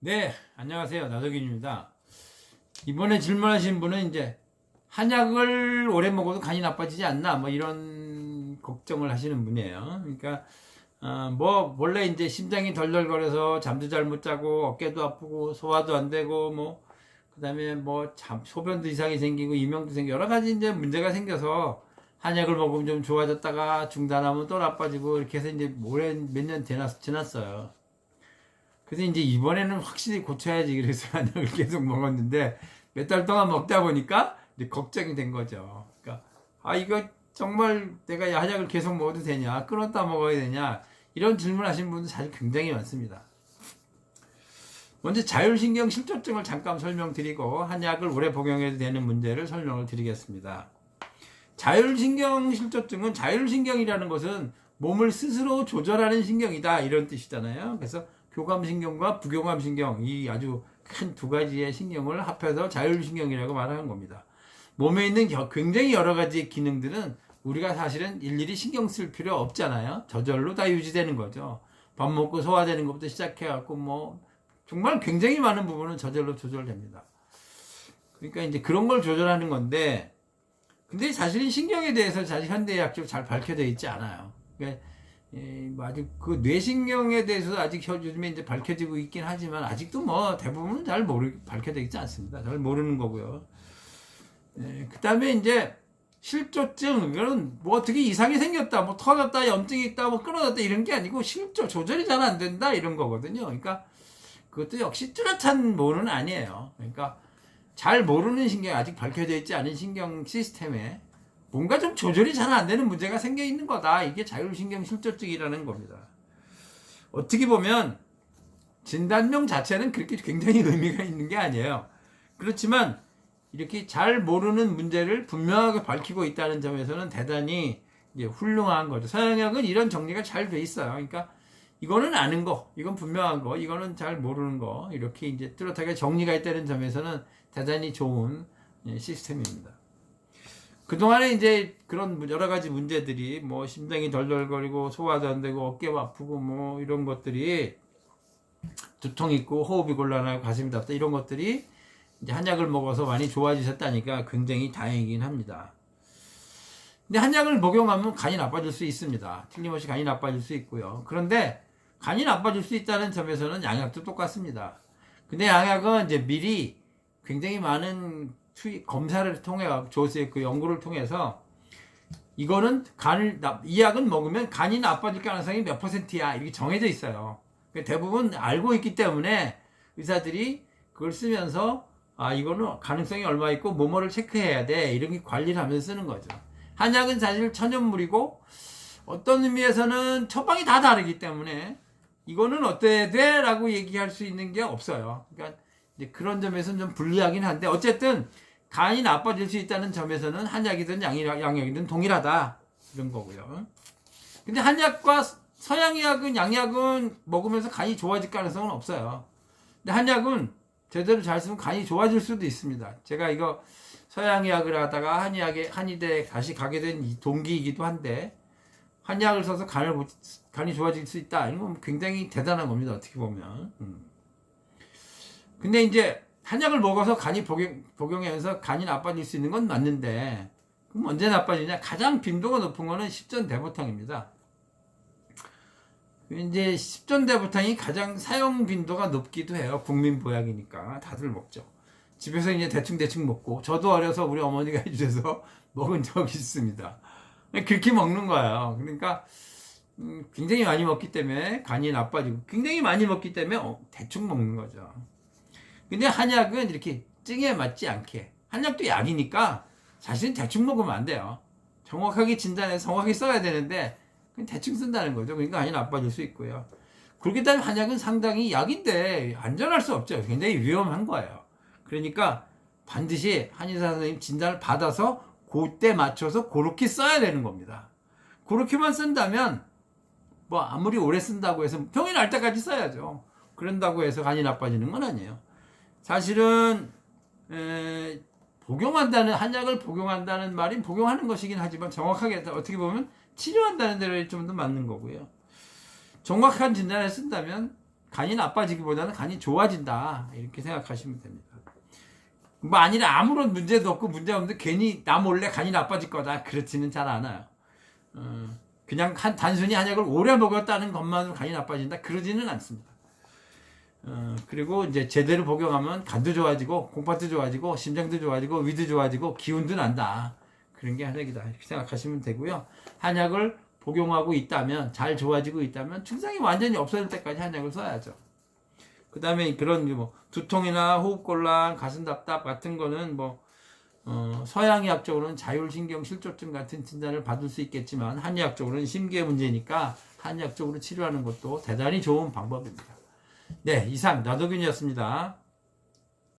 네, 안녕하세요. 나덕인입니다. 이번에 질문하신 분은 이제 한약을 오래 먹어도 간이 나빠지지 않나 뭐 이런 걱정을 하시는 분이에요. 그러니까 어, 뭐 원래 이제 심장이 덜덜거려서 잠도 잘 못 자고 어깨도 아프고 소화도 안 되고 뭐 그다음에 뭐 잠, 소변도 이상이 생기고 이명도 생기고 여러 가지 이제 문제가 생겨서 한약을 먹으면 좀 좋아졌다가 중단하면 또 나빠지고 이렇게 해서 이제 오래 몇년 지났어요. 그래서 이제 이번에는 확실히 고쳐야지 그래서 한약을 계속 먹었는데 몇 달 동안 먹다 보니까 이제 걱정이 된 거죠. 그러니까 아 이거 정말 내가 한약을 계속 먹어도 되냐 끊었다 먹어야 되냐 이런 질문하신 분들 사실 굉장히 많습니다. 먼저 자율신경 실조증을 잠깐 설명드리고 한약을 오래 복용해도 되는 문제를 설명을 드리겠습니다. 자율신경 실조증은 자율신경이라는 것은 몸을 스스로 조절하는 신경이다 이런 뜻이잖아요. 그래서 교감신경과 부교감신경 이 아주 큰 두 가지의 신경을 합해서 자율신경이라고 말하는 겁니다. 몸에 있는 여- 굉장히 여러 가지 기능들은 우리가 사실은 일일이 신경 쓸 필요 없잖아요. 저절로 다 유지되는 거죠. 밥 먹고 소화되는 것부터 시작해갖고 뭐 정말 굉장히 많은 부분은 저절로 조절됩니다. 그러니까 이제 그런 걸 조절하는 건데 근데 사실은 신경에 대해서 사실 현대의학적으로 잘 밝혀져 있지 않아요. 그러니까 예, 뭐 아직 그 뇌신경에 대해서 아직 혀- 요즘에 이제 밝혀지고 있긴 하지만 아직도 뭐 대부분은 잘 모르 밝혀져 있지 않습니다. 잘 모르는 거고요. 예, 그다음에 이제 실조증 이거는 뭐 어떻게 이상이 생겼다, 뭐 터졌다, 염증이 있다, 뭐 끊어졌다 이런 게 아니고 실조 조절이 잘 안 된다 이런 거거든요. 그러니까 그것도 역시 뚜렷한 뭐는 아니에요. 그러니까 잘 모르는 신경 아직 밝혀져 있지 않은 신경 시스템에 뭔가 좀 조절이 잘 안 되는 문제가 생겨 있는 거다. 이게 자율신경 실조증이라는 겁니다. 어떻게 보면 진단명 자체는 그렇게 굉장히 의미가 있는 게 아니에요. 그렇지만 이렇게 잘 모르는 문제를 분명하게 밝히고 있다는 점에서는 대단히 훌륭한 거죠. 서양약은 이런 정리가 잘 돼 있어요. 그러니까 이거는 아는 거, 이건 분명한 거, 이거는 잘 모르는 거 이렇게 이제 뚜렷하게 정리가 있다는 점에서는 대단히 좋은 예, 시스템입니다. 그동안에 이제 그런 여러 가지 문제들이 뭐 심장이 덜덜거리고 소화도 안 되고 어깨가 아프고 뭐 이런 것들이 두통 있고 호흡이 곤란하고 가슴이 답다 이런 것들이 이제 한약을 먹어서 많이 좋아지셨다니까 굉장히 다행이긴 합니다. 근데 한약을 복용하면 간이 나빠질 수 있습니다. 틀림없이 간이 나빠질 수 있고요. 그런데 간이 나빠질 수 있다는 점에서는 양약도 똑같습니다. 근데 양약은 이제 미리 굉장히 많은 투이- 검사를 통해 조세 그 연구를 통해서 이거는 간을 나- 이 약은 먹으면 간이 나빠질 가능성이 몇 퍼센트야 이렇게 정해져 있어요. 그러니까 대부분 알고 있기 때문에 의사들이 그걸 쓰면서 아 이거는 가능성이 얼마 있고 뭐뭐를 체크해야 돼 이런 게 관리를 하면서 쓰는 거죠. 한약은 사실 천연물이고 어떤 의미에서는 처방이 다 다르기 때문에 이거는 어때야 돼? 라고 얘기할 수 있는 게 없어요. 그러니까 그런 점에서는 좀 불리하긴 한데 어쨌든 간이 나빠질 수 있다는 점에서는 한약이든 양약, 양약이든 동일하다 이런 거고요. 근데 한약과 서양의학은 양약은 먹으면서 간이 좋아질 가능성은 없어요. 근데 한약은 제대로 잘 쓰면 간이 좋아질 수도 있습니다. 제가 이거 서양의학을 하다가 한의학에 한의대 다시 가게 된이 동기이기도 한데 한약을 써서 간을 못- 간이 좋아질 수 있다. 이건 굉장히 대단한 겁니다. 어떻게 보면. 음. 근데 이제 한약을 먹어서 간이 복용, 복용하면서 간이 나빠질 수 있는 건 맞는데 그럼 언제 나빠지냐? 가장 빈도가 높은 거는 십전 대보탕입니다. 이제 십전 대보탕이 가장 사용 빈도가 높기도 해요. 국민 보약이니까 다들 먹죠. 집에서 이제 대충 대충 먹고 저도 어려서 우리 어머니가 해주셔서 먹은 적이 있습니다. 그렇게 먹는 거예요. 그러니까 음, 굉장히 많이 먹기 때문에 간이 나빠지고 굉장히 많이 먹기 때문에 어, 대충 먹는 거죠. 근데 한약은 이렇게 찡에 맞지 않게 한약도 약이니까 사실 대충 먹으면 안 돼요. 정확하게 진단해서 정확하게 써야 되는데 그냥 대충 쓴다는 거죠. 그러니까 간이 나빠질 수 있고요. 그렇기 때문에 한약은 상당히 약인데 안전할 수 없죠. 굉장히 위험한 거예요. 그러니까 반드시 한의사 선생님 진단을 받아서 그때 맞춰서 그렇게 써야 되는 겁니다. 그렇게만 쓴다면 뭐 아무리 오래 쓴다고 해서 병이 날 때까지 써야죠. 그런다고 해서 간이 나빠지는 건 아니에요. 사실은 에, 복용한다는 한약을 복용한다는 말이 복용하는 것이긴 하지만 정확하게 어떻게 보면 치료한다는 대로 좀더 맞는 거고요. 정확한 진단을 쓴다면 간이 나빠지기보다는 간이 좋아진다 이렇게 생각하시면 됩니다. 만일에 아무런 문제도 없고 문제 없는데 괜히 나 몰래 간이 나빠질 거다 그렇지는 잘 않아요. 어, 그냥 한 단순히 한약을 오래 먹었다는 것만으로 간이 나빠진다 그러지는 않습니다. 어, 그리고 이제 제대로 복용하면 간도 좋아지고 공파도 좋아지고 심장도 좋아지고 위도 좋아지고 기운도 난다. 그런 게 한약이다 이렇게 생각하시면 되고요. 한약을 복용하고 있다면 잘 좋아지고 있다면 증상이 완전히 없어질 때까지 한약을 써야죠. 그 다음에 그런 뭐 두통이나 호흡곤란, 가슴 답답 같은 거는 뭐 어, 서양의학 적으로는 자율신경 실조증 같은 진단을 받을 수 있겠지만 한의학 적으로는 심기의 문제니까 한의학 적으로 치료하는 것도 대단히 좋은 방법입니다. 네, 이상 나도균이었습니다.